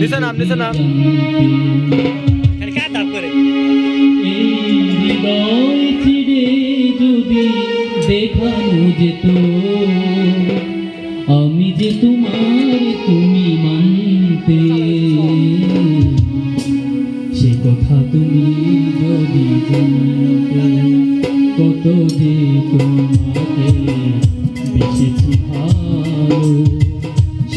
নিচে নাম, নিচে নাম। কাজ দাপ করে। এই হৃদয় ছিঁড়ে যদি দেখানো যেত আমি যে তোমার তুমি মানতে। সে কথা তুমি যদি জানতে কত যে তোমাকে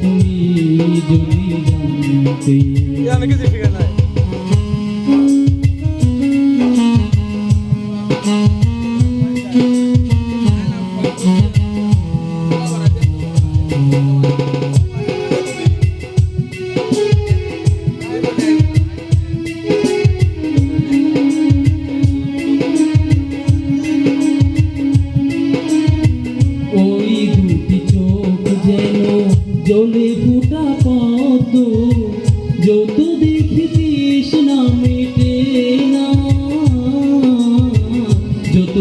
তুমি যদি জানতে অনেক কিছু নাই। জলে ফুটা পদ্ম যত দেখি তৃষ্ণা মেটে না। যত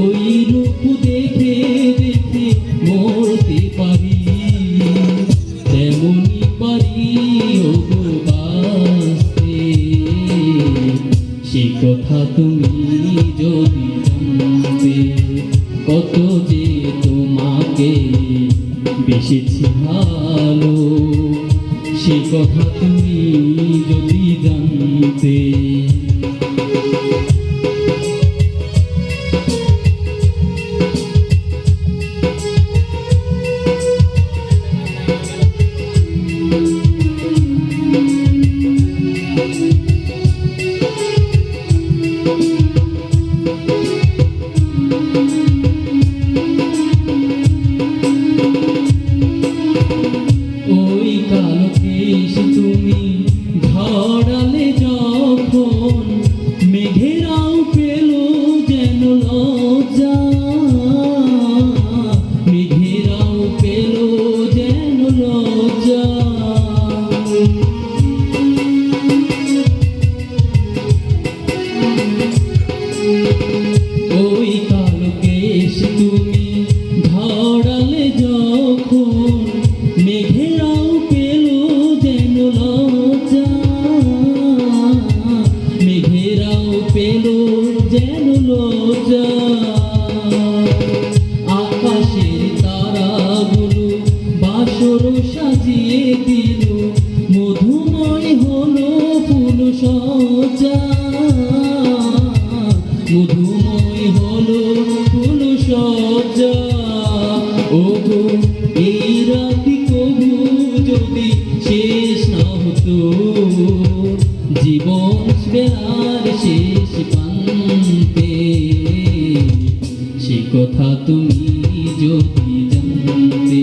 ওই রূপ দেখে দেখে মরতে পারি। তেমনি পারি সে কথা তুমি যদি জানতে, কত যে তোমাকে বেশিছি ভালো সে কথা তুমি যদি জানতে oh. পেল যেন লজ্জা। আকাশের তারাগুলো বাসর সাজিয়ে দিল। মধুময় হলো ফুল সজ্জা। মধুময় হলো ফুল সজ্জা। ওগো এই রাতি কবু যদি শেষ জীবন বেলার শেষ পান্তে সে কথা তুমি যদি জানতে,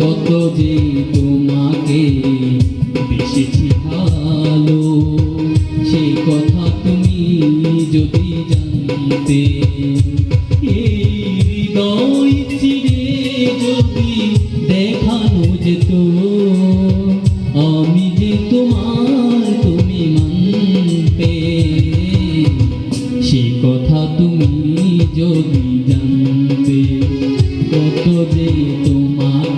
কত যে তোমাকে বেশিছি ভালো, সে কথা তুমি যদি জানতে, এই হৃদয়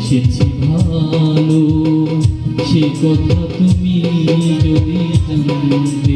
বেসেছি ভালো সে কথা তুমি যদি জানতে